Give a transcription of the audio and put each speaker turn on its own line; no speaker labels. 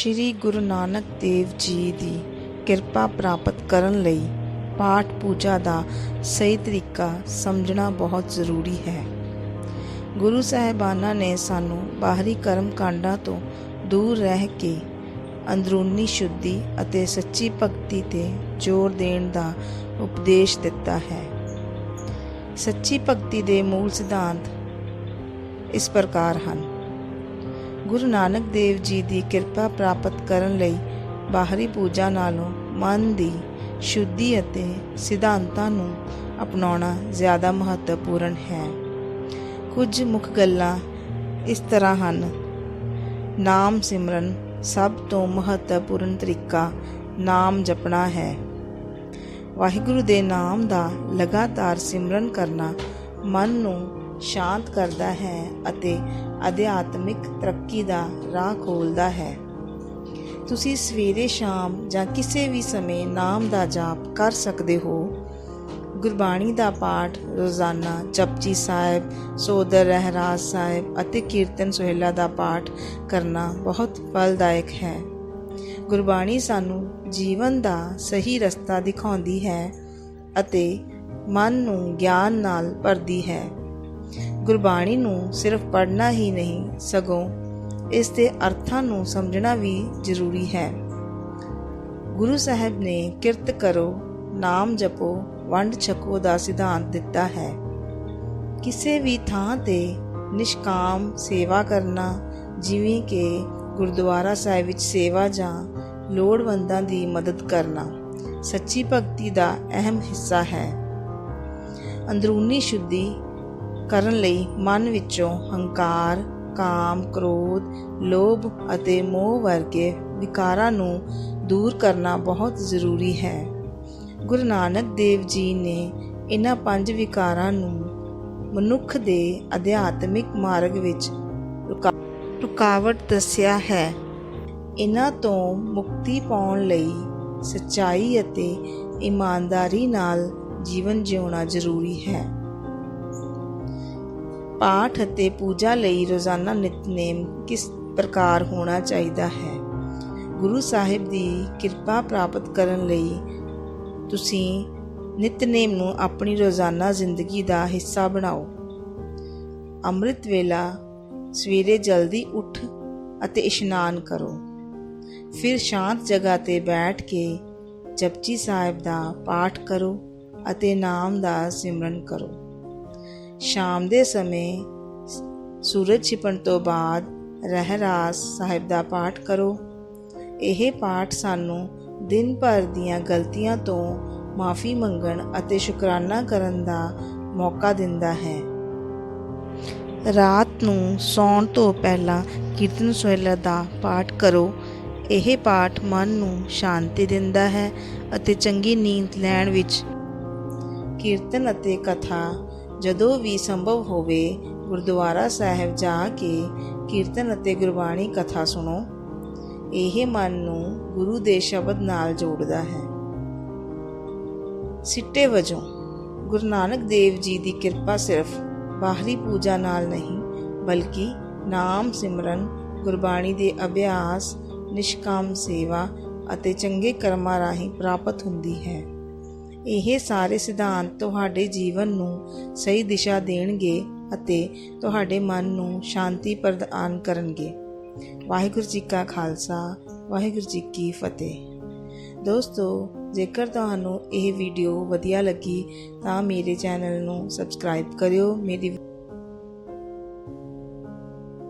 ਸ੍ਰੀ ਗੁਰੂ ਨਾਨਕ ਦੇਵ ਜੀ ਦੀ ਕਿਰਪਾ ਪ੍ਰਾਪਤ ਕਰਨ ਲਈ ਪਾਠ ਪੂਜਾ ਦਾ ਸਹੀ ਤਰੀਕਾ ਸਮਝਣਾ ਬਹੁਤ ਜ਼ਰੂਰੀ ਹੈ। ਗੁਰੂ ਸਾਹਿਬਾਨਾਂ ਨੇ ਸਾਨੂੰ ਬਾਹਰੀ ਕਰਮ ਕਾਂਡਾਂ ਤੋਂ ਦੂਰ ਰਹਿ ਕੇ ਅੰਦਰੂਨੀ ਸ਼ੁੱਧੀ ਅਤੇ ਸੱਚੀ ਭਗਤੀ ਤੇ ਜ਼ੋਰ ਦੇਣ ਦਾ ਉਪਦੇਸ਼ ਦਿੱਤਾ ਹੈ। ਸੱਚੀ ਭਗਤੀ ਦੇ ਮੂਲ ਸਿਧਾਂਤ ਇਸ ਪ੍ਰਕਾਰ ਹਨ। ਗੁਰੂ ਨਾਨਕ ਦੇਵ ਜੀ ਦੀ ਕਿਰਪਾ ਪ੍ਰਾਪਤ ਕਰਨ ਲਈ ਬਾਹਰੀ ਪੂਜਾ ਨਾਲੋਂ ਮਨ ਦੀ ਸ਼ੁੱਧੀ ਅਤੇ ਸਿਧਾਂਤਾਂ ਨੂੰ ਅਪਣਾਉਣਾ ਜ਼ਿਆਦਾ ਮਹੱਤਵਪੂਰਨ ਹੈ। ਕੁਝ ਮੁੱਖ ਗੱਲਾਂ ਇਸ ਤਰ੍ਹਾਂ ਹਨ। ਨਾਮ ਸਿਮਰਨ ਸਭ ਤੋਂ ਮਹੱਤਵਪੂਰਨ ਤਰੀਕਾ ਨਾਮ ਜਪਣਾ ਹੈ। ਵਾਹਿਗੁਰੂ ਦੇ ਨਾਮ ਦਾ ਲਗਾਤਾਰ ਸਿਮਰਨ ਕਰਨਾ ਮਨ ਨੂੰ ਸ਼ਾਂਤ ਕਰਦਾ ਹੈ ਅਤੇ ਅਧਿਆਤਮਿਕ ਤਰੱਕੀ ਦਾ ਰਾਹ ਖੋਲਦਾ ਹੈ। ਤੁਸੀਂ ਸਵੇਰੇ ਸ਼ਾਮ ਜਾਂ ਕਿਸੇ ਵੀ ਸਮੇਂ ਨਾਮ ਦਾ ਜਾਪ ਕਰ ਸਕਦੇ ਹੋ। ਗੁਰਬਾਣੀ ਦਾ ਪਾਠ ਰੋਜ਼ਾਨਾ ਜਪਜੀ ਸਾਹਿਬ, ਸੋਦਰ ਰਹਿਰਾਜ ਸਾਹਿਬ ਅਤੇ ਕੀਰਤਨ ਸੋਹਿਲਾ ਦਾ ਪਾਠ ਕਰਨਾ ਬਹੁਤ ਫਲਦਾਇਕ ਹੈ। ਗੁਰਬਾਣੀ ਸਾਨੂੰ ਜੀਵਨ ਦਾ ਸਹੀ ਰਸਤਾ ਦਿਖਾਉਂਦੀ ਹੈ ਅਤੇ ਮਨ ਨੂੰ ਗਿਆਨ ਨਾਲ ਭਰਦੀ ਹੈ। ਗੁਰਬਾਣੀ ਨੂੰ ਸਿਰਫ ਪੜ੍ਹਨਾ ਹੀ ਨਹੀਂ, ਸਗੋਂ ਇਸ ਦੇ ਅਰਥਾਂ ਨੂੰ ਸਮਝਣਾ ਵੀ ਜ਼ਰੂਰੀ ਹੈ। ਗੁਰੂ ਸਾਹਿਬ ਨੇ ਕਿਰਤ ਕਰੋ, ਨਾਮ ਜਪੋ, ਵੰਡ ਛਕੋ ਦਾ ਸਿਧਾਂਤ ਦਿੱਤਾ ਹੈ। ਕਿਸੇ ਵੀ ਥਾਂ ਤੇ ਨਿਸ਼ਕਾਮ ਸੇਵਾ ਕਰਨਾ, ਜਿਵੇਂ ਕਿ ਗੁਰਦੁਆਰਾ ਸਾਹਿਬ ਵਿੱਚ ਸੇਵਾ ਜਾਂ ਲੋੜਵੰਦਾਂ ਦੀ ਮਦਦ ਕਰਨਾ, ਸੱਚੀ ਭਗਤੀ ਦਾ ਅਹਿਮ ਹਿੱਸਾ ਹੈ। ਅੰਦਰੂਨੀ ਸ਼ੁੱਧੀ ਕਰਨ ਲਈ ਮਨ ਵਿੱਚੋਂ ਹੰਕਾਰ, ਕਾਮ, ਕ੍ਰੋਧ, ਲੋਭ ਅਤੇ ਮੋਹ ਵਰਗੇ ਵਿਕਾਰਾਂ ਨੂੰ ਦੂਰ ਕਰਨਾ ਬਹੁਤ ਜ਼ਰੂਰੀ ਹੈ। ਗੁਰੂ ਨਾਨਕ ਦੇਵ ਜੀ ਨੇ ਇਹਨਾਂ ਪੰਜ ਵਿਕਾਰਾਂ ਨੂੰ ਮਨੁੱਖ ਦੇ ਅਧਿਆਤਮਿਕ ਮਾਰਗ ਵਿੱਚ ਰੁਕਾ- ਰੁਕਾਵਟ ਦੱਸਿਆ ਹੈ। ਇਹਨਾਂ ਤੋਂ ਮੁਕਤੀ ਪਾਉਣ ਲਈ ਸੱਚਾਈ ਅਤੇ ਇਮਾਨਦਾਰੀ ਨਾਲ ਜੀਵਨ ਜਿਉਣਾ ਜ਼ਰੂਰੀ ਹੈ। ਪਾਠ ਅਤੇ ਪੂਜਾ ਲਈ ਰੋਜ਼ਾਨਾ ਨਿਤਨੇਮ ਕਿਸ ਪ੍ਰਕਾਰ ਹੋਣਾ ਚਾਹੀਦਾ ਹੈ? ਗੁਰੂ ਸਾਹਿਬ ਦੀ ਕਿਰਪਾ ਪ੍ਰਾਪਤ ਕਰਨ ਲਈ ਤੁਸੀਂ ਨਿਤਨੇਮ ਨੂੰ ਆਪਣੀ ਰੋਜ਼ਾਨਾ ਜ਼ਿੰਦਗੀ ਦਾ ਹਿੱਸਾ ਬਣਾਓ। ਅੰਮ੍ਰਿਤ ਵੇਲਾ ਸਵੇਰੇ ਜਲਦੀ ਉੱਠ ਅਤੇ ਇਸ਼ਨਾਨ ਕਰੋ। ਫਿਰ ਸ਼ਾਂਤ ਜਗ੍ਹਾ ਤੇ ਬੈਠ ਕੇ ਜਪਜੀ ਸਾਹਿਬ ਦਾ ਪਾਠ ਕਰੋ ਅਤੇ ਨਾਮ ਦਾ ਸਿਮਰਨ ਕਰੋ। ਸ਼ਾਮ ਦੇ ਸਮੇਂ ਸੂਰਜ ਛਿਪਣ ਤੋਂ ਬਾਅਦ ਰਹਿਰਾਸ ਸਾਹਿਬ ਦਾ ਪਾਠ ਕਰੋ। ਇਹ ਪਾਠ ਸਾਨੂੰ ਦਿਨ ਭਰ ਦੀਆਂ ਗਲਤੀਆਂ ਤੋਂ ਮਾਫੀ ਮੰਗਣ ਅਤੇ ਸ਼ੁਕਰਾਨਾ ਕਰਨ ਦਾ ਮੌਕਾ ਦਿੰਦਾ ਹੈ। ਰਾਤ ਨੂੰ ਸੌਣ ਤੋਂ ਪਹਿਲਾਂ ਕੀਰਤਨ ਸੋਹਿਲਾ ਦਾ ਪਾਠ ਕਰੋ। ਇਹ ਪਾਠ ਮਨ ਨੂੰ ਸ਼ਾਂਤੀ ਦਿੰਦਾ ਹੈ ਅਤੇ ਚੰਗੀ ਨੀਂਦ ਲੈਣ ਵਿੱਚ ਕੀਰਤਨ ਅਤੇ ਕਥਾ ਜਦੋਂ ਵੀ ਸੰਭਵ ਹੋਵੇ, ਗੁਰਦੁਆਰਾ ਸਾਹਿਬ ਜਾ ਕੇ ਕੀਰਤਨ ਅਤੇ ਗੁਰਬਾਣੀ ਕਥਾ ਸੁਣੋ। ਇਹ ਮਨ ਨੂੰ ਗੁਰੂ ਦੇ ਸ਼ਬਦ ਨਾਲ ਜੋੜਦਾ ਹੈ। ਸਿੱਟੇ ਵਜੋਂ, ਗੁਰੂ ਨਾਨਕ ਦੇਵ ਜੀ ਦੀ ਕਿਰਪਾ ਸਿਰਫ ਬਾਹਰੀ ਪੂਜਾ ਨਾਲ ਨਹੀਂ, ਬਲਕਿ ਨਾਮ ਸਿਮਰਨ, ਗੁਰਬਾਣੀ ਦੇ ਅਭਿਆਸ, ਨਿਸ਼ਕਾਮ ਸੇਵਾ ਅਤੇ ਚੰਗੇ ਕਰਮਾਂ ਰਾਹੀਂ ਪ੍ਰਾਪਤ ਹੁੰਦੀ ਹੈ। ਇਹ ਸਾਰੇ ਸਿਧਾਂਤ ਤੁਹਾਡੇ ਜੀਵਨ ਨੂੰ ਸਹੀ ਦਿਸ਼ਾ ਦੇਣਗੇ ਅਤੇ ਤੁਹਾਡੇ ਮਨ ਨੂੰ ਸ਼ਾਂਤੀ ਪ੍ਰਦਾਨ ਕਰਨਗੇ। ਵਾਹਿਗੁਰੂ ਜੀ ਕਾ ਖਾਲਸਾ, ਵਾਹਿਗੁਰੂ ਜੀ ਕੀ ਫਤਿਹ। ਦੋਸਤੋ, ਜੇਕਰ ਤੁਹਾਨੂੰ ਇਹ ਵੀਡੀਓ ਵਧੀਆ ਲੱਗੀ ਤਾਂ ਮੇਰੇ ਚੈਨਲ ਨੂੰ ਸਬਸਕ੍ਰਾਈਬ ਕਰਿਓ, ਮੇਰੀ